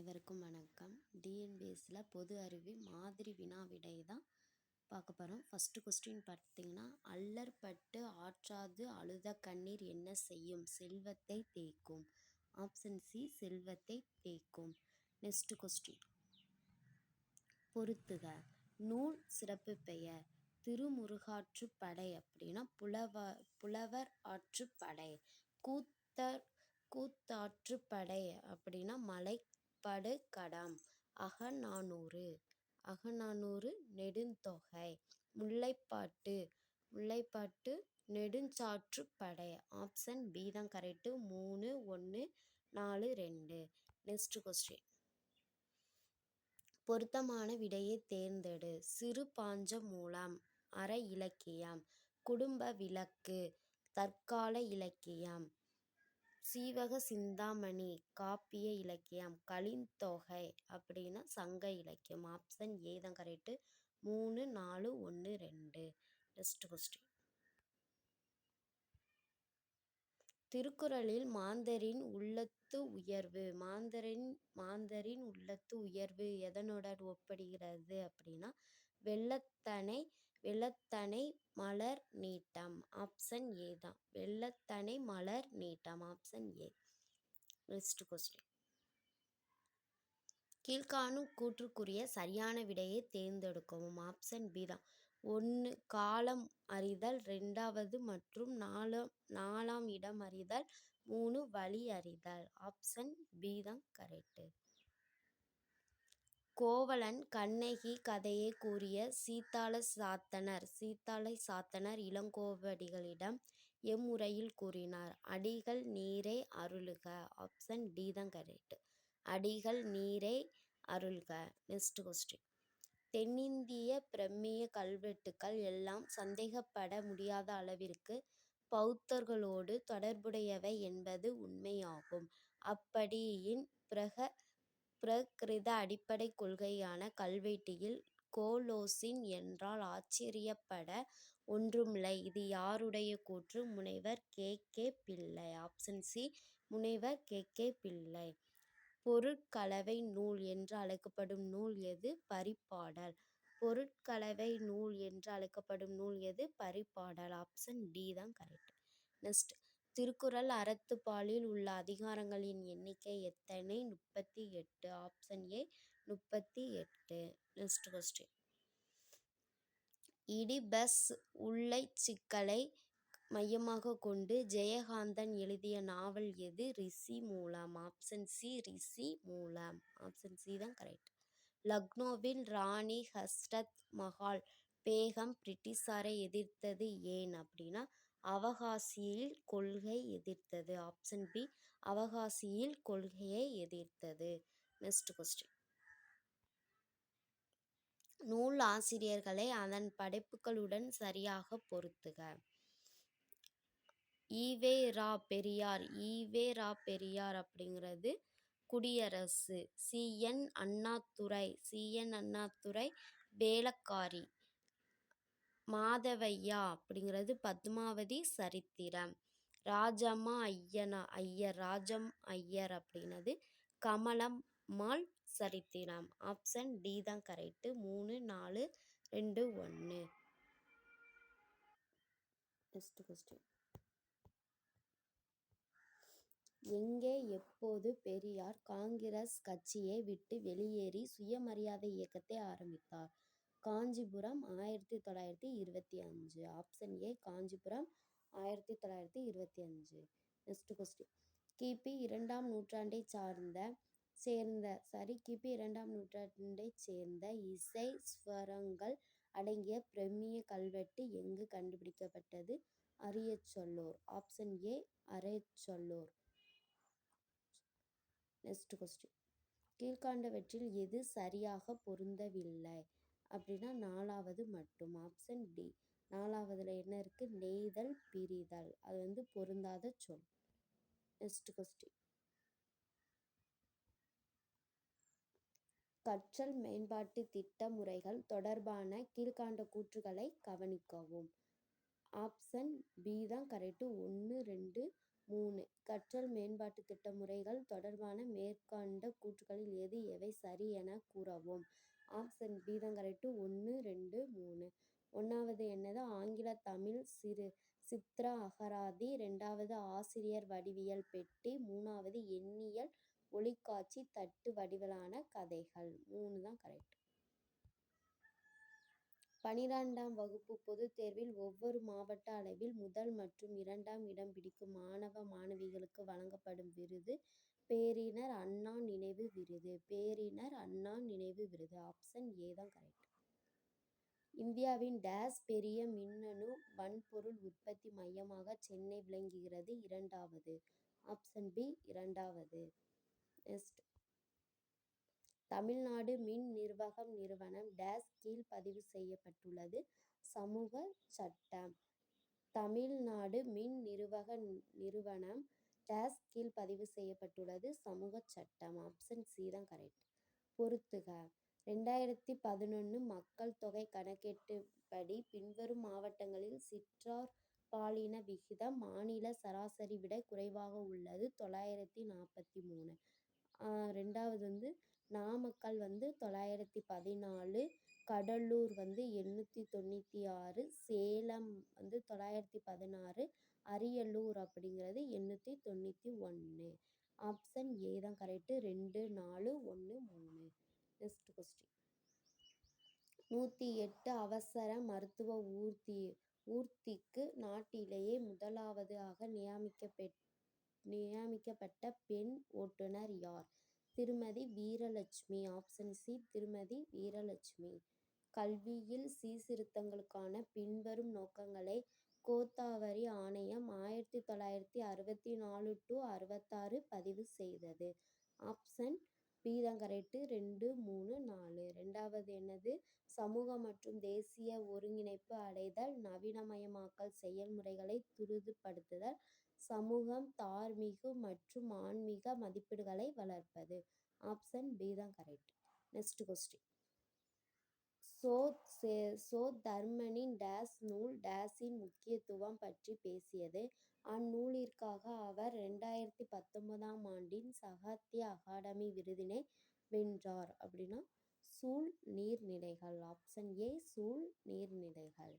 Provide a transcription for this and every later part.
அனைவருக்கும் வணக்கம். டிஎன்பிஎஸ்சில் பொது அறிவு மாதிரி வினா விடை தான் பார்க்க போகிறோம் ஃபஸ்ட்டு கொஸ்டின் பார்த்தீங்கன்னா அல்லற்பட்டு ஆற்றாது அழுத கண்ணீர் என்ன செய்யும்? செல்வத்தை தேய்க்கும். ஆப்ஷன் சி செல்வத்தை தேய்க்கும். நெக்ஸ்ட் கொஸ்டின் பொருத்துக. நூல் சிறப்பு பெயர். திருமுருகாற்றுப்படை அப்படின்னா புலவ புலவர் ஆற்றுப்படை கூத்தர் கூத்தாற்றுப்படை அப்படின்னா மலை மலைப்படுகடம் அகநானூறு. அகநானூறு நெடுந்தொகை. முல்லைப்பாட்டு. முல்லைப்பாட்டு நெடுஞ்சாற்றுப்படை ஆப்ஷன் பி தான் கரெக்டு. மூணு ஒன்று நாலு ரெண்டு. Next question. பொருத்தமான விடையை தேர்ந்தெடு. சிறு பாஞ்ச மூலம். அற இலக்கியம். குடும்ப விளக்கு. தற்கால இலக்கியம். சீவக சிந்தாமணி காப்பிய இலக்கியம் கலிந்தொகை அப்படின்னா சங்க இலக்கியம் ஆப்ஷன் ஏ தான் கரெக்டு மூணு நாலு ஒன்று ரெண்டு. நெக்ஸ்ட் கொஸ்டின் திருக்குறளில் மாந்தரின் உள்ளத்து உயர்வு. மாந்தரின் மாந்தரின் உள்ளத்து உயர்வு எதனுடன் ஒப்படுகிறது அப்படின்னா வெள்ளத்தனை வெள்ளத்தனை மலர் நீட்டம். ஆப்ஷன் ஏ தான். வெள்ளத்தனை மலர் நீட்டம். ஆப்ஷன் ஏ நெக்ஸ்ட் கொஸ்டின் கீழ்காணும் கூற்றுக்குரிய சரியான விடையை தேர்ந்தெடுக்கவும். ஆப்ஷன் பி தான். ஒன்று காலம் அறிதல். ரெண்டாவது மற்றும் நாலாம் நாலாம் இடம் அறிதல். மூணு வழி அறிதல். ஆப்ஷன் பி தான் கரெக்டு கோவலன் கண்ணகி கதையை கூறிய சீத்தாள சாத்தனர் சீத்தாளை சாத்தனர் இளங்கோவடிகளிடம் எம்முறையில் கூறினார் அடிகள் நீரை அருளுக. ஆப்ஷன் டி தான் கரெக்ட் அடிகள் நீரை அருள்க. நெக்ஸ்ட் கொஸ்டின் தென்னிந்திய பிரமிய கல்வெட்டுக்கள் எல்லாம் சந்தேகப்பட முடியாத அளவிற்கு பௌத்தர்களோடு தொடர்புடையவை என்பது உண்மையாகும். அப்படியின் பிரக பிரகிருத அடிப்படை கொள்கையான கல்வெட்டியில் கோலோசின் என்றால் ஆச்சரியப்பட ஒன்றுமில்லை. இது யாருடைய கூற்று? முனைவர் K. K. Pillai. Option C முனைவர் கே. கே. பிள்ளை. பொருட்கலவை நூல் என்று அழைக்கப்படும் நூல் எது? பரிபாடல் பொருட்கலவை நூல் என்று அழைக்கப்படும் நூல் எது? பரிபாடல் ஆப்ஷன் டி தான் கரெக்ட். நெக்ஸ்ட். திருக்குறள் அறத்துப்பாலில் உள்ள அதிகாரங்களின் எண்ணிக்கை எத்தனை? முப்பத்தி எட்டு. ஆப்ஷன் ஏ முப்பத்தி எட்டு. நெக்ஸ்ட் கொஸ்டின் இடிபஸ் உள்ளை சிக்கலை மையமாக கொண்டு ஜெயகாந்தன் எழுதிய நாவல் எது? ரிஷி மூலம். ஆப்ஷன் சி ரிஷி மூலம். ஆப்ஷன் சி தான் கரெக்ட் லக்னோவில் ராணி ஹஸ்ரத் மஹால் பேகம் பிரிட்டிஷாரை எதிர்த்தது ஏன் அப்படின்னா அவகாசியில் கொள்கை எதிர்த்தது. ஆப்ஷன் பி அவகாசியில் கொள்கையை எதிர்த்தது. நெக்ஸ்ட் கொஸ்டின் நூல் ஆசிரியர்களை அதன் படைப்புகளுடன் சரியாக பொருத்துக. E V Ra Periyar E V Ra Periyar அப்படிங்கிறது Kudiyarasu. C N Annadurai C N Annadurai Velaikkari Madhavaiah அப்படிங்கிறது பத்மாவதி சரித்திரம். ராஜம்மா ஐயனா ஐயர் ராஜம் ஐயர் அப்படின்னது கமலம்மாள் சரித்திரம். ஆப்ஷன் டி தான் கரெக்டு மூணு நாலு ரெண்டு ஒன்று நெக்ஸ்ட் கொஸ்டின் எங்கே எப்போது பெரியார் காங்கிரஸ் கட்சியை விட்டு வெளியேறி சுயமரியாதை இயக்கத்தை ஆரம்பித்தார்? காஞ்சிபுரம் ஆயிரத்தி தொள்ளாயிரத்தி இருபத்தி அஞ்சு. ஆப்ஷன் ஏ காஞ்சிபுரம் ஆயிரத்தி தொள்ளாயிரத்தி இருபத்தி அஞ்சு. நெக்ஸ்ட் கொஸ்டின் கிபி இரண்டாம் நூற்றாண்டை சார்ந்த சேர்ந்த சாரி கிபி இரண்டாம் நூற்றாண்டை சேர்ந்த இசை ஸ்வரங்கள் அடங்கிய பிரமிய கல்வெட்டு எங்கு கண்டுபிடிக்கப்பட்டது? Arachalur. Option A Arachalur next question கீழ்காண்டவற்றில் எது சரியாக பொருந்தவில்லை? அப்படின்னா நாலாவது மட்டும் ஆப்ஷன் டி நாலாவதுல என்ன இருக்கு? நெய்தல் பிரிதல். அது வந்து பொருந்தாத சொல். நெக்ஸ்ட் கொஸ்டின் கற்றல் மேம்பாட்டு திட்ட முறைகள் தொடர்பான கீழ்காண்ட கூற்றுகளை கவனிக்கவும். ஆப்ஷன் பி தான் கரெக்டு ஒன்று ரெண்டு மூணு. கற்றல் மேம்பாட்டு திட்ட முறைகள் தொடர்பான மேற்கண்ட கூற்றுகளில் எது எவை? சரி என கூறவும். ஆப்ஷன் பி தான் கரெக்டு ஒன்று ரெண்டு மூணு. ஒன்றாவது என்னது? ஆங்கில தமிழ் சிறு. சித்ரா அகராதி. ரெண்டாவது ஆசிரியர் வடிவியல் பெட்டி. மூணாவது எண்ணியல் ஒளிக்காட்சி தட்டு வடிவிலான கதைகள். மூணு தான் கரெக்ட். பனிரெண்டாம் வகுப்பு பொதுத் தேர்வில் ஒவ்வொரு மாவட்ட அளவில் முதல் மற்றும் இரண்டாம் இடம் பிடிக்கும் மாணவ மாணவிகளுக்கு வழங்கப்படும் விருது பேரினர் அண்ணா நினைவு விருது பேரினர் அண்ணா நினைவு விருது. ஆப்ஷன் ஏ தான் கரெக்ட். இந்தியாவின் டேஸ் பெரிய மின்னணு வன்பொருள் உற்பத்தி மையமாக சென்னை விளங்குகிறது இரண்டாவது. ஆப்ஷன் பி இரண்டாவது. நெக்ஸ்ட் தமிழ்நாடு மின் நிர்வாகம் நிறுவனம் டேஸ் கீழ் பதிவு செய்யப்பட்டுள்ளது சமூக சட்டம். தமிழ்நாடு மின் நிர்வாக நிறுவனம் டேஸ் கீழ் பதிவு செய்யப்பட்டுள்ளது சமூக சட்டம். ஆப்ஷன் சி தான் கரெக்ட். பொறுத்துக ரெண்டாயிரத்தி பதினொன்று மக்கள் தொகை கணக்கெட்டுப்படி பின்வரும் மாவட்டங்களில் சிற்றார் பாலின விகிதம் மாநில சராசரி விட குறைவாக உள்ளது தொள்ளாயிரத்தி நாற்பத்தி மூணு. ரெண்டாவது வந்து நாமக்கல் வந்து தொள்ளாயிரத்தி பதினாலு கடலூர் வந்து எண்ணூற்றி தொண்ணூற்றி ஆறு சேலம் வந்து தொள்ளாயிரத்தி பதினாறு அரியலூர் அப்படிங்கிறது எண்ணூற்றி தொண்ணூற்றி ஒன்று. ஆப்ஷன் ஏ தான் கரெக்டு ரெண்டு நாலு ஒன்று மூணு. நெக்ஸ்ட் கொஸ்டின் நூற்றி எட்டு அவசர மருத்துவ ஊர்த்தி ஊர்த்திக்கு நாட்டிலேயே முதலாவதாக நியமிக்கப்பெட் நியமிக்கப்பட்ட பெண் ஓட்டுநர் யார்? திருமதி வீரலட்சுமி. ஆப்ஷன் சி திருமதி வீரலட்சுமி. கல்வியில் சீர்திருத்தங்களுக்கான பின்வரும் நோக்கங்களை கோத்தாவரி ஆணையம் ஆயிரத்தி தொள்ளாயிரத்தி அறுபத்தி நாலு டு அறுபத்தாறு பதிவு செய்தது. ஆப்ஷன் பி தான் கரெக்டு ரெண்டு மூணு நாலு. ரெண்டாவது என்னது சமூக மற்றும் தேசிய ஒருங்கிணைப்பு அடைதல் நவீனமயமாக்கல் செயல்முறைகளை துரிதப்படுத்துதல் சமூகம் தார்மீக மற்றும் ஆன்மீக மதிப்பீடுகளை வளர்ப்பது. ஆப்ஷன் பி தான் correct. Next question So So தர்மனின் days நூல் டேஸின் முக்கியத்துவம் பற்றி பேசியது. அந்நூலிற்காக அவர் ரெண்டாயிரத்தி பத்தொன்பதாம் ஆண்டின் சாகித்ய அகாடமி விருதினை வென்றார் அப்படின்னா சூழ் நீர்நிலைகள். ஆப்ஷன் ஏ சூழ் நீர்நிலைகள்.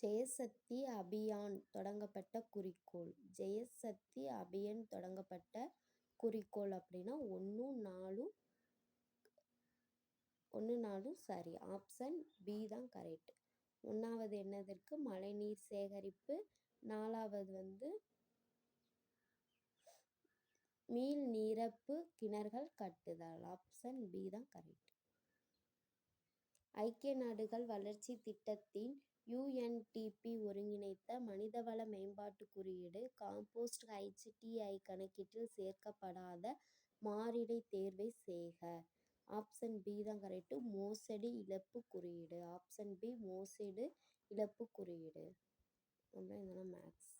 ஜெயசக்தி அபியான் தொடங்கப்பட்ட குறிக்கோள் ஜெயசக்தி அபியான் தொடங்கப்பட்ட குறிக்கோள் அப்படின்னா ஒன்று நாலு ஒன்று நாளும் சரி. ஆப்ஷன் பி தான் கரெக்ட். ஒன்றாவது என்னதற்கு மழைநீர் சேகரிப்பு நாலாவது வந்து மீள் நிரப்பு கிணறுகள் கட்டுதல். ஆப்ஷன் பி தான் கரெக்ட். ஐக்கிய நாடுகள் வளர்ச்சி திட்டத்தின் யுஎன்டிபி ஒருங்கிணைத்த மனிதவள மேம்பாட்டுக் குறியீடு காம்போஸ்ட் ஹைச்டிஐ கணக்கீட்டில் சேர்க்கப்படாத மாறிடை தேர்வை செய்க. ஆப்ஷன் பி தான் கரெக்டு மோசடி இழப்பு குறியீடு. ஆப்ஷன் பி மோசடி இழப்பு குறியீடு. அப்புறம் இதெல்லாம் மேக்ஸ்.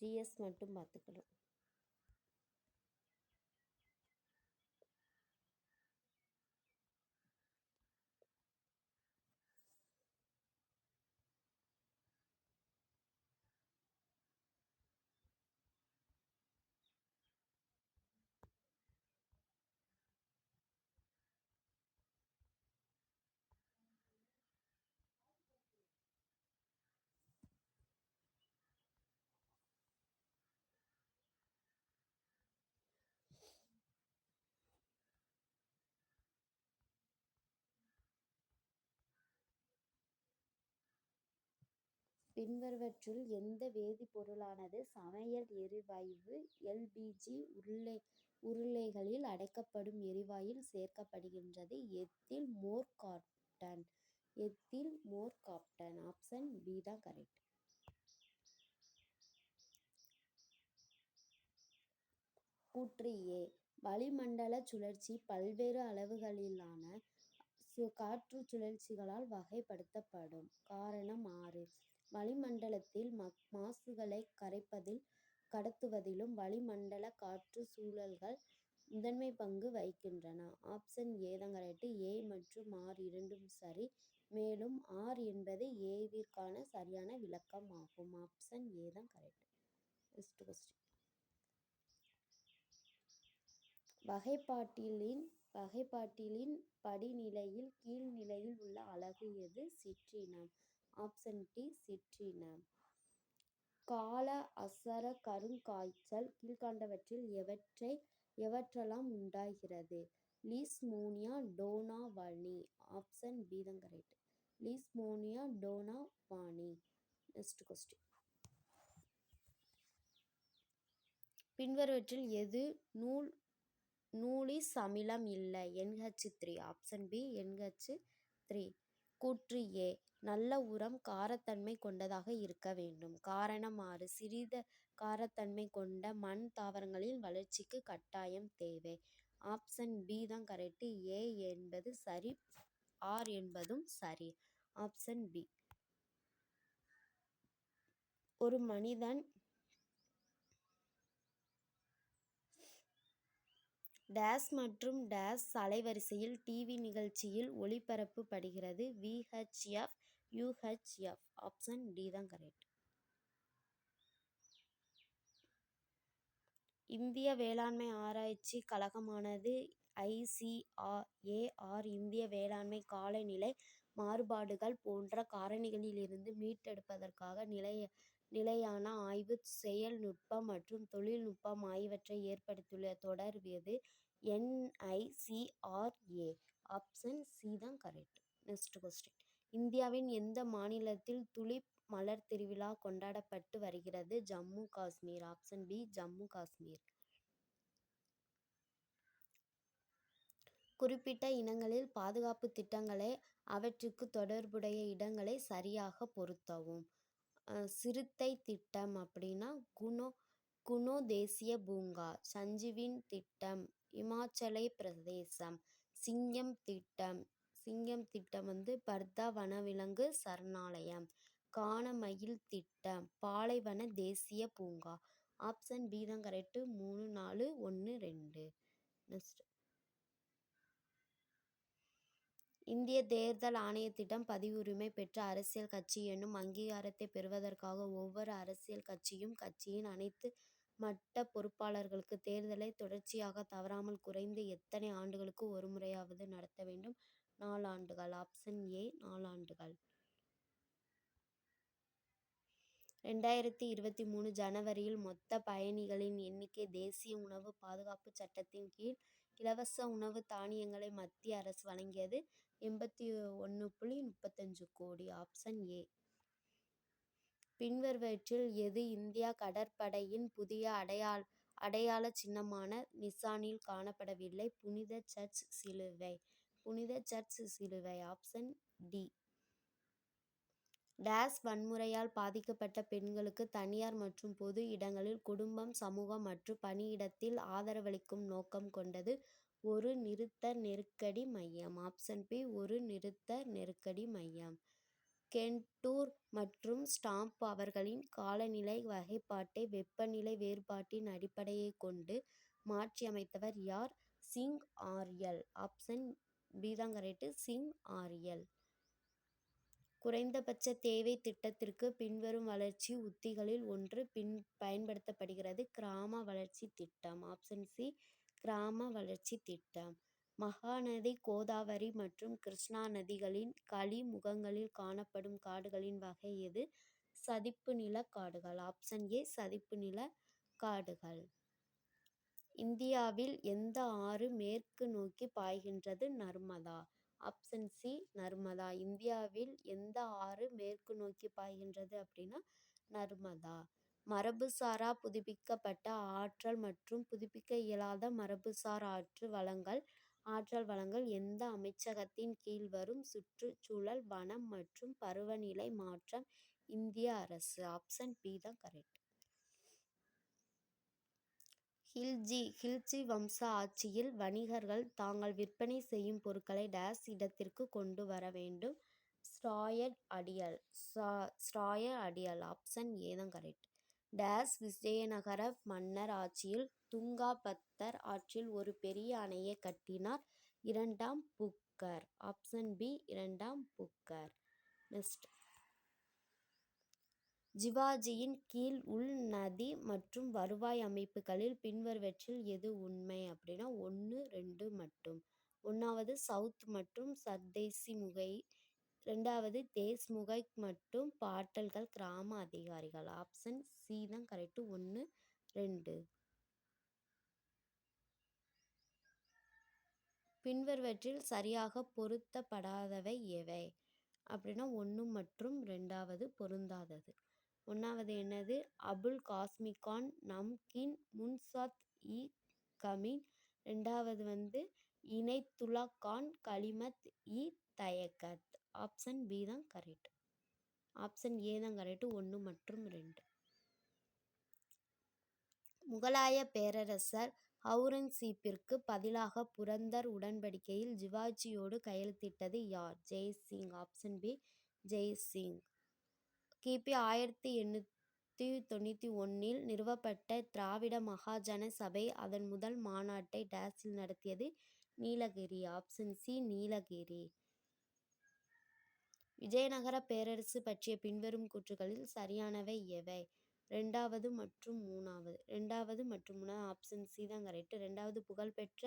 ஜிஎஸ் மட்டும் பார்த்துக்கணும். பின்வருவற்றுள் எந்த வேதிப்பொருளானது சமையல் எரிவாயு எல்பிஜி உருளை உருளைகளில் அடைக்கப்படும் எரிவாயில் சேர்க்கப்படுகின்றது. Ethyl mercaptan ethyl mercaptan option B தான் கரெக்ட். கூற்று ஏ வளிமண்டலச் சுழற்சி பல்வேறு அளவுகளிலான காற்று சுழற்சிகளால் வகைப்படுத்தப்படும். காரணம் ஆறு வளிமண்டலத்தில் மாசுகளை கரைப்பதில் கடத்துவதிலும் வளிமண்டல காற்று சூழல்கள் முதன்மை பங்கு வகிக்கின்றன. ஆப்ஷன் ஏ தான் கரெக்டு ஏ மற்றும் ஆர் இரண்டும் சரி. மேலும் ஆர் என்பது ஏவிற்கான சரியான விளக்கம் ஆகும். ஆப்ஷன் ஏ தான் கரெக்ட் நெக்ஸ்ட் கொஸ்டின் வகைப்பாட்டிலின் வகைப்பாட்டிலின் படிநிலையில் கீழ்நிலையில் உள்ள அலகு எது? சிற்றினம். ஆப்ஷன் டி சிற்றினம் கால அசர கருங்காய்ச்சல் கீழ்கண்டவற்றில் எவற்றை எவற்றெல்லாம் உண்டாகிறது? லீஸ்மோனியா டோனாவானி ஆப்ஷன் பி தான் correct Leishmania donovani next question பின்வருவற்றில் எது நூல் நூலிஸ் அமிலம் இல்லை? NH three option B NH three கூற்று ஏ நல்ல உரம் காரத்தன்மை கொண்டதாக இருக்க வேண்டும். காரணம் ஆறு சிறித காரத்தன்மை கொண்ட மண் தாவரங்களின் வளர்ச்சிக்கு கட்டாயம் தேவை. ஆப்ஷன் பி தான் கரெக்டு. ஏ என்பது சரி ஆர் என்பதும் சரி. Option B. ஒரு மனிதன் டேஸ் மற்றும் டேஸ் அலைவரிசையில் டிவி நிகழ்ச்சியில் ஒளிபரப்பப்படுகிறது விஹெச்எஃப் யூஹெச்எஃப் ஆப்ஷன் டி தான் கரெக்ட் இந்திய வேளாண்மை ஆராய்ச்சி கழகமானது ஐசிஆர்ஏஆர் இந்திய வேளாண்மை காலநிலை மாறுபாடுகள் போன்ற காரணிகளிலிருந்து மீட்டெடுப்பதற்காக நிலைய நிலையான ஆய்வு செயல்நுட்பம் மற்றும் தொழில்நுட்பம் ஆகியவற்றை ஏற்படுத்தியுள்ள தொடர்பியது. எது என்ஐசிஆர்ஏ ஆப்ஷன் சி தான் கரெக்ட் நெக்ஸ்ட் கொஸ்டின் இந்தியாவின் எந்த மாநிலத்தில் துலிப் மலர் திருவிழா கொண்டாடப்பட்டு வருகிறது? Jammu Kashmir. Option B Jammu Kashmir. குறிப்பிட்ட இனங்களில் பாதுகாப்பு திட்டங்களை அவற்றுக்கு தொடர்புடைய இடங்களை சரியாக பொருத்தவும். சிறுத்தை திட்டம் அப்படின்னா குணோ குணோ தேசிய பூங்கா சஞ்சீவின் திட்டம். இமாச்சலை பிரதேசம். சிங்கம் திட்டம். சிங்கம் திட்டம் வந்து பர்தா வனவிலங்கு சரணாலயம். கானமயில் திட்டம். பாலைவன தேசிய பூங்கா. ஆப்ஷன் பி தான் கரெக்டு. மூணு நாலு ஒன்று ரெண்டு. நெக்ஸ்ட். இந்திய தேர்தல் ஆணையத்திடம் பதிவுரிமை பெற்ற அரசியல் கட்சி என்னும் அங்கீகாரத்தை பெறுவதற்காக ஒவ்வொரு அரசியல் கட்சியும் கட்சியின் அனைத்து மட்ட பொறுப்பாளர்களுக்கு தேர்தலை தொடர்ச்சியாக தவறாமல் குறைந்து எத்தனை ஆண்டுகளுக்கு ஒரு முறையாவது நடத்த வேண்டும்? நாலாண்டுகள் ஆப்ஷன் ஏ நாலாண்டுகள் ரெண்டாயிரத்தி இருபத்தி மூணு ஜனவரியில் மொத்த பயணிகளின் எண்ணிக்கை தேசிய உணவு பாதுகாப்பு சட்டத்தின் கீழ் இலவச உணவு தானியங்களை மத்திய அரசு வழங்கியது எண்பத்தி ஒன்று புள்ளி முப்பத்தஞ்சு கோடி. Option A. பின்வருவற்றில் எது இந்தியா கடற்படையின் புதிய அடையாள அடையாள சின்னமான நிசானில் காணப்படவில்லை. புனித சர்ச் சிலுவை புனித சர்ச் சிலுவை ஆப்ஷன் டி டேஸ் வன்முறையால் பாதிக்கப்பட்ட பெண்களுக்கு தனியார் மற்றும் பொது இடங்களில் குடும்பம் சமூகம் மற்றும் பணியிடத்தில் ஆதரவளிக்கும் நோக்கம் கொண்டது ஒரு நிறுத்த நெருக்கடி மையம். ஆப்ஷன் பி ஒரு நிறுத்த நெருக்கடி மையம். கென்டூர் மற்றும் ஸ்டாம்ப் அவர்களின் காலநிலை வகைப்பாட்டை வெப்பநிலை வேறுபாட்டின் அடிப்படையைக் கொண்டு மாற்றியமைத்தவர் யார்? சிங் ஆர்யல். ஆப்ஷன் பி தான் சிங் ஆரியல். குறைந்தபட்ச தேவை திட்டத்திற்கு பின்வரும் வளர்ச்சி உத்திகளில் ஒன்று பின் பயன்படுத்தப்படுகிறது கிராம வளர்ச்சி திட்டம். ஆப்ஷன் சி கிராம வளர்ச்சி திட்டம். மகாநதி கோதாவரி மற்றும் கிருஷ்ணா நதிகளின் கழிமுகங்களில் காணப்படும் காடுகளின் வகை எது? சதிப்பு நில காடுகள். ஆப்ஷன் ஏ சதிப்பு நில காடுகள். இந்தியாவில் எந்த ஆறு மேற்கு நோக்கி பாய்கின்றது? நர்மதா. Option C Narmada. இந்தியாவில் எந்த ஆறு மேற்கு நோக்கி பாய்கின்றது அப்படின்னா நர்மதா. மரபுசாரா புதுப்பிக்கப்பட்ட ஆற்றல் மற்றும் புதுப்பிக்க இயலாத மரபுசார் ஆற்று வளங்கள். ஆற்றல் வளங்கள் எந்த அமைச்சகத்தின் கீழ் வரும்? சுற்றுச்சூழல் வனம் மற்றும் பருவநிலை மாற்றம் இந்திய அரசு. ஆப்ஷன் பி தான் கரெக்ட். ஹில்ஜி ஹில்ஜி வம்ச ஆட்சியில் வணிகர்கள் தாங்கள் விற்பனை செய்யும் பொருட்களை டேஸ் இடத்திற்கு கொண்டு வர வேண்டும். ஸ்ட்ராயட் அடியல் ஸ்ட்ராயர் அடியல். ஆப்ஷன் ஏ தான் கரெக்ட். டேஸ் விஜயநகர மன்னர் ஆட்சியில் துங்காபத்தர் ஆற்றில் ஒரு பெரிய அணையை கட்டினார். இரண்டாம் புக்கர். ஆப்ஷன் பி இரண்டாம் புக்கர். நெக்ஸ்ட் ஜிவாஜியின் கீழ் உள் நதி மற்றும் வருவாய் அமைப்புகளில் பின்வருவற்றில் எது உண்மை அப்படின்னா ஒன்று ரெண்டு மட்டும். ஒன்றாவது சவுத் மற்றும் சர்தேசி முகை ரெண்டாவது தேஸ்முகை மற்றும் பாட்டல்கள் கிராம அதிகாரிகள். ஆப்ஷன் சி தான் கரெக்டு ஒன்று ரெண்டு. பின்வருவற்றில் சரியாக பொருத்தப்படாதவை எவை? அப்படின்னா ஒன்று மற்றும் ரெண்டாவது பொருந்தாதது. ஒன்றாவது என்னது? அபுல் காஸ்மிகான் நம்கின் முன்சாத் இ கமின். ரெண்டாவது வந்து இனைத்துல்லா கான் கலிமத் இ தயக்கத். ஆப்ஷன் பி தான் கரெக்ட் ஆப்ஷன் ஏ தான் கரெக்ட் ஒன்று மற்றும் ரெண்டு. முகலாய பேரரசர் அவுரங்கசீப்பிற்கு பதிலாக புரந்தர் உடன்படிக்கையில் ஜிவாஜியோடு கையெழுத்திட்டது யார்? Jaisingh. Option B Jai Singh. கிபி ஆயிரத்தி எண்ணூற்றி தொண்ணூற்றி ஒன்றில் நிறுவப்பட்ட திராவிட மகாஜன சபை அதன் முதல் மாநாட்டை டேஸில் நடத்தியது Nilgiri. Option C Nilgiri. Vijayanagara பேரரசு பற்றிய பின்வரும் கூற்றுகளில் சரியானவை எவை? ரெண்டாவது மற்றும் மூணாவது. ரெண்டாவது மற்றும் மூணாவது ஆப்ஷன் சி தான் கரெக்ட் ரெண்டாவது புகழ்பெற்ற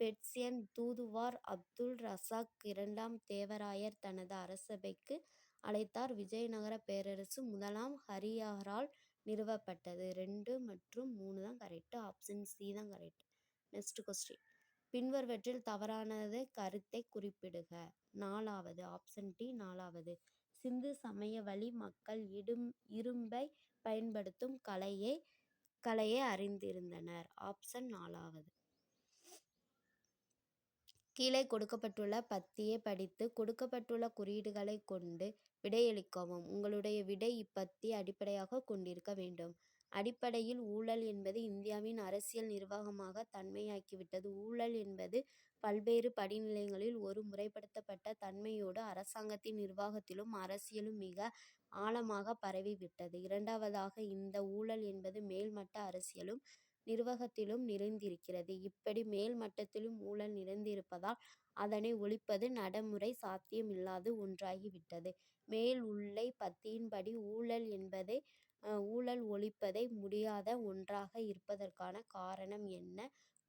பெர்சியன் தூதுவார் அப்துல் ரசாக் இரண்டாம் தேவராயர் தனது அரசவைக்கு அழைத்தார். விஜயநகர பேரரசு முதலாம் ஹரியாரால் நிறுவப்பட்டது. ரெண்டு மற்றும் மூணு தான் கரெக்ட் ஆப்ஷன் சி தான் கரெக்ட் நெக்ஸ்ட் கொஸ்டின் பின்வருவற்றில் தவறானது கருத்தை குறிப்பிடுக. நாலாவது. ஆப்ஷன் டி நாலாவது. சிந்து சமய வழி மக்கள் இடும் இரும்பை பயன்படுத்தும் கலையை கலையை அறிந்திருந்தனர். ஆப்ஷன் நாலாவது. கீழே கொடுக்கப்பட்டுள்ள பத்தியை படித்து கொடுக்கப்பட்டுள்ள குறியீடுகளை கொண்டு விடையளிக்கவும். உங்களுடைய விடை இப்பத்தி அடிப்படையாக கொண்டிருக்க வேண்டும். அடிப்படையில் ஊழல் என்பது இந்தியாவின் அரசியல் நிர்வாகமாக தன்மையாக்கிவிட்டது. ஊழல் என்பது பல்வேறு படிநிலைகளில் ஒரு முறைப்படுத்தப்பட்ட தன்மையோடு அரசாங்கத்தின் நிர்வாகத்திலும் அரசியலும் மிக ஆழமாக பரவிவிட்டது. இரண்டாவதாக இந்த ஊழல் என்பது மேல்மட்ட அரசியலும் நிர்வாகத்திலும் நிறைந்திருக்கிறது. இப்படி மேல் மட்டத்திலும் ஊழல் நிறைந்திருப்பதால் அதனை ஒழிப்பது நடைமுறை சாத்தியமில்லாத ஒன்றாகிவிட்டது. மேல் உள்ளே பத்தியின்படி ஊழல் என்பதை ஊழல் ஒழிப்பதை முடியாத ஒன்றாக இருப்பதற்கான காரணம் என்ன?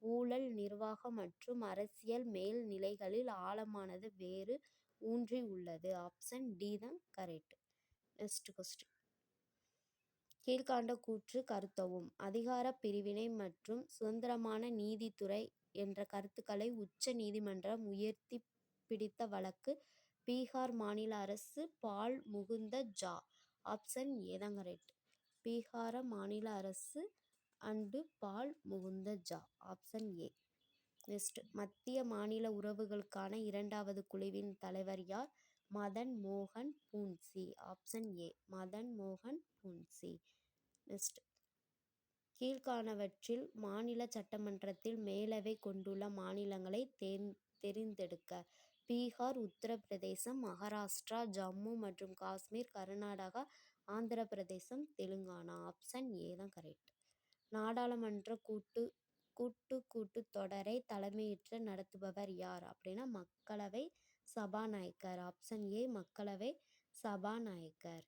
ஊழல் நிர்வாக மற்றும் அரசியல் மேல் நிலைகளில் ஆழமானது வேறு ஊன்றி உள்ளது. ஆப்ஷன் டி தான் கரெக்ட் நெக்ஸ்ட் கொஸ்டின் கீழ்காண்ட கூற்று கருத்தவும். அதிகார பிரிவினை மற்றும் சுதந்திரமான நீதித்துறை என்ற கருத்துக்களை உச்ச நீதிமன்றம் உயர்த்தி பிடித்த வழக்கு பீகார் மாநில அரசு பால் முகுந்த ஜா. ஆப்ஷன் ஏதாங்க ரைட் பீகார மாநில அரசு and Bal Mukund Jha option A. Next. மத்திய மாநில உறவுகளுக்கான இரண்டாவது குழுவின் தலைவர் யார்? மதன் மோகன் பூன்சி ஆப்ஷன் ஏ. மதன் மோகன் பூன்சி. நெக்ஸ்ட். கீழ்காணவற்றில் மாநில சட்டமன்றத்தில் மேலவை கொண்டுள்ள மாநிலங்களை தேர் தெரிந்தெடுக்க. பீகார் உத்தரப்பிரதேசம் மகாராஷ்டிரா ஜம்மு மற்றும் காஷ்மீர் கர்நாடகா ஆந்திர பிரதேசம் தெலுங்கானா. ஆப்ஷன் ஏ தான் கரெக்ட். நாடாளுமன்ற கூட்டு கூட்டு கூட்டு தொடரை தலைமையேற்று நடத்துபவர் யார்? அப்படின்னா மக்களவை சபாநாயகர். ஆப்ஷன் ஏ மக்களவை சபாநாயகர்.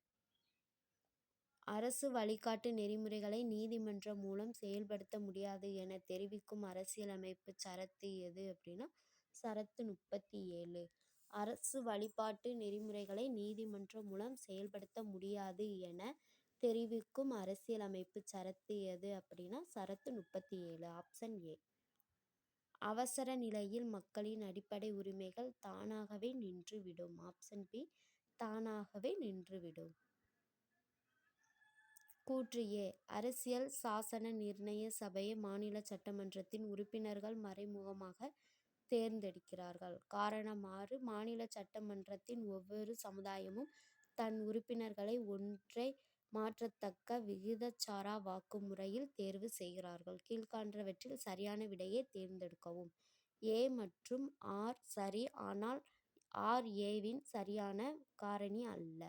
அரசு வழிகாட்டு நெறிமுறைகளை நீதிமன்றம் மூலம் செயல்படுத்த முடியாது என தெரிவிக்கும் அரசியலமைப்பு சரத்து எது அப்படின்னா சரத்து முப்பத்தி ஏழு அரசு வழிபாட்டு நெறிமுறைகளை நீதிமன்றம் மூலம் செயல்படுத்த முடியாது என தெரிவிக்கும் அரசியலமைப்பு சரத்து எது அப்படின்னா சரத்து முப்பத்தி ஏழு ஆப்ஷன் ஏ அவசர நிலையில் மக்களின் அடிப்படை உரிமைகள் தானாகவே நின்றுவிடும் ஆப்ஷன் பி தானாகவே நின்றுவிடும் கூற்று ஏ அரசியல் சாசன நிர்ணய சபையை மாநில சட்டமன்றத்தின் உறுப்பினர்கள் மறைமுகமாக தேர்ந்தெடுக்கிறார்கள். காரணமாறு மாநில சட்டமன்றத்தின் ஒவ்வொரு சமுதாயமும் தன் உறுப்பினர்களை ஒன்றை மாற்றத்தக்க விகிதச்சாரா வாக்கு முறையில் தேர்வு செய்கிறார்கள். கீழ்காண்றவற்றில் சரியான விடையை தேர்ந்தெடுக்கவும். ஏ மற்றும் ஆர் சரி ஆனால் ஆர் ஏவின் சரியான காரணி அல்ல.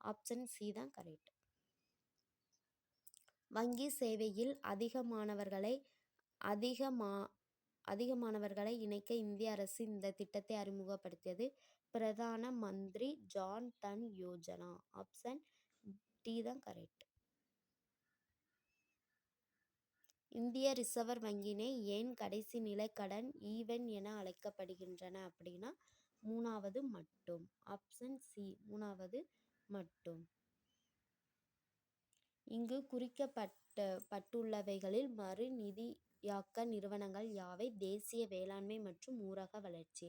ஆப்ஷன் சி தான் கரெக்ட் வங்கி சேவையில் அதிகமானவர்களை அதிகமா அதிகமானவர்களை இணைக்க இந்திய அரசு இந்த திட்டத்தை அறிமுகப்படுத்தியது. பிரதான மந்திரி ஜான் தன் யோஜனா. ஆப்ஷன் டி தான் கரெக்ட் இந்திய ரிசர்வ் வங்கியினை ஏன் கடைசி நிலை கடன் ஈவன் என அழைக்கப்படுகின்றன அப்படின்னா மூணாவது மட்டும். ஆப்ஷன் சி மூணாவது மட்டும். இங்கு குறிக்கப்பட்ட பட்டுள்ளவைகளில் மறு நிதியாக்க நிறுவனங்கள் யாவை? தேசிய வேளாண்மை மற்றும் ஊரக வளர்ச்சி.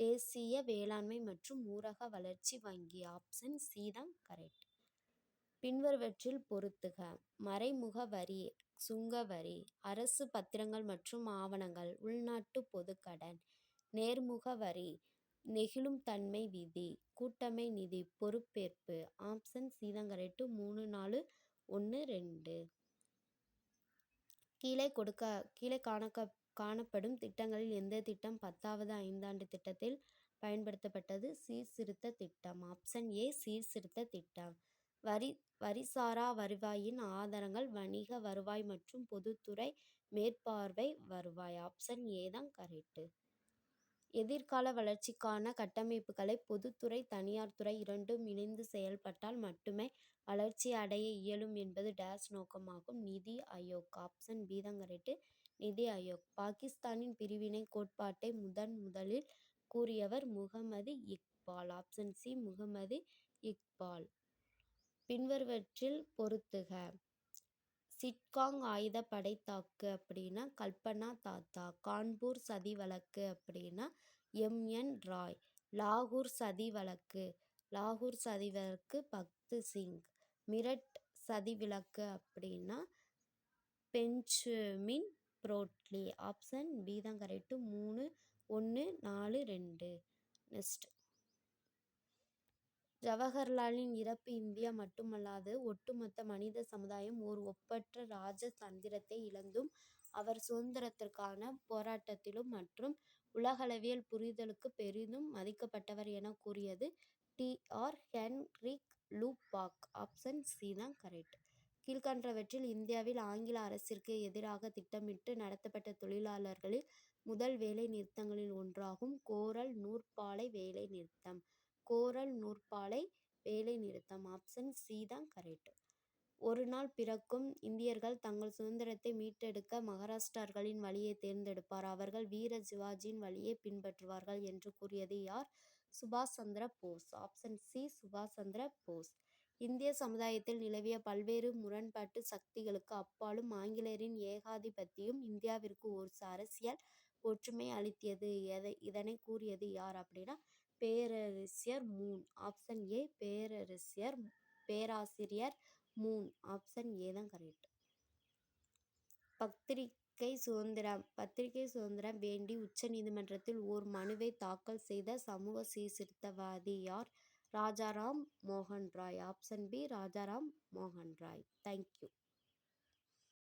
தேசிய வேளாண்மை மற்றும் ஊரக வளர்ச்சி வங்கி. ஆப்ஷன் சி தான் கரெக்ட் பின்வருவற்றில் பொருத்துக. மறைமுக வரி சுங்க வரி அரசு பத்திரங்கள் மற்றும் ஆவணங்கள் உள்நாட்டு பொதுக்கடன் நேர்முக வரி நெகிழும் தன்மை விதி கூட்டமை நிதி பொறுப்பேற்பு ஆப்ஷன் சீதங்கரைட்டு மூணு நாலு ஒன்று ரெண்டு. கீழே கொடுக்க கீழே காணக்க காணப்படும் திட்டங்களில் எந்த திட்டம் பத்தாவது ஐந்தாண்டு திட்டத்தில் பயன்படுத்தப்பட்டது? சீர்திருத்த திட்டம். ஆப்ஷன் ஏ சீர்திருத்த திட்டம். வரி வரிசாரா வருவாயின் ஆதாரங்கள் வணிக வருவாய் மற்றும் பொதுத்துறை மேற்பார்வை வருவாய். ஆப்ஷன் ஏ தான் கரெக்டு எதிர்கால வளர்ச்சிக்கான கட்டமைப்புகளை பொதுத்துறை தனியார் துறை இரண்டும் இணைந்து செயல்பட்டால் மட்டுமே வளர்ச்சி அடைய இயலும் என்பது டேஸ் நோக்கமாகும். நிதி ஆயோக். ஆப்ஷன் பி தான் கரெக்டு நிதி ஆயோக். பாகிஸ்தானின் பிரிவினை கோட்பாட்டை முதன் முதலில் கூறியவர் Muhammad Iqbal. Option C Muhammad Iqbal. பின்வருவற்றில் பொருத்துக. சிட்காங் ஆயுத படைத்தாக்கு அப்படின்னா கல்பனா தாத்தா கான்பூர் சதி வழக்கு அப்படின்னா எம். என். ராய் லாகூர் சதி வழக்கு லாகூர் சதி வழக்கு பக்து சிங் மிரட் சதி விளக்கு அப்படின்னா பெஞ்சமின் புரோட்லி ஆப்ஷன் பி தான் கரெக்டு மூணு ஒன்று நாலு ரெண்டு நெக்ஸ்ட் ஜவஹர்லாலின் இறப்பு இந்தியா மட்டுமல்லாது ஒட்டுமொத்த மனித சமுதாயம் ஓர் ஒப்பற்ற ராஜ தந்திரத்தை இழந்தும் அவர் சுதந்திரத்திற்கான போராட்டத்திலும் மற்றும் உலகளவியல் புரிதலுக்கு பெரிதும் மதிக்கப்பட்டவர் என கூறியது D. R. Henrik Lubbock. Option C தான் கரெக்ட். கீழ்கண்டவற்றில் இந்தியாவில் ஆங்கில அரசிற்கு எதிராக திட்டமிட்டு நடத்தப்பட்ட தொழிலாளர்களில் முதல் வேலை நிறுத்தங்களில் ஒன்றாகும் கோரல் நூற்பாலை வேலை நிறுத்தம் கோரல் நூற்பாலை வேலை நிறுத்தம் ஆப்ஷன் சி தான் கரெக்ட். ஒரு நாள் பிறக்கும் இந்தியர்கள் தங்கள் சுதந்திரத்தை மீட்டெடுக்க மகாராஷ்டிரர்களின் வழியை தேர்ந்தெடுப்பார். அவர்கள் வீர சிவாஜியின் வழியை பின்பற்றுவார்கள் என்று கூறியது யார்? சுபாஷ் சந்திர போஸ். ஆப்ஷன் சி சுபாஷ் சந்திர போஸ். இந்திய சமுதாயத்தில் நிலவிய பல்வேறு முரண்பாட்டு சக்திகளுக்கு அப்பாலும் ஆங்கிலேயரின் ஏகாதிபத்தியம் இந்தியாவிற்கு ஒரு அரசியல் ஒற்றுமை அளித்தியது எதை இதனை கூறியது யார் அப்படின்னா பேரரசியர் மூன். ஆப்ஷன் ஏ பேரரசியர் பேராசிரியர் மூன். ஆப்ஷன் ஏ தான் கரெக்ட் பத்திரிகை சுதந்திரம். பத்திரிகை சுதந்திரம் வேண்டி உச்ச நீதிமன்றத்தில் ஓர் மனுவை தாக்கல் செய்த சமூக சீர்திருத்தவாதி யார்? ராஜாராம் மோகன் ராய் ஆப்ஷன் பி ராஜாராம் மோகன் ராய் தேங்க்யூ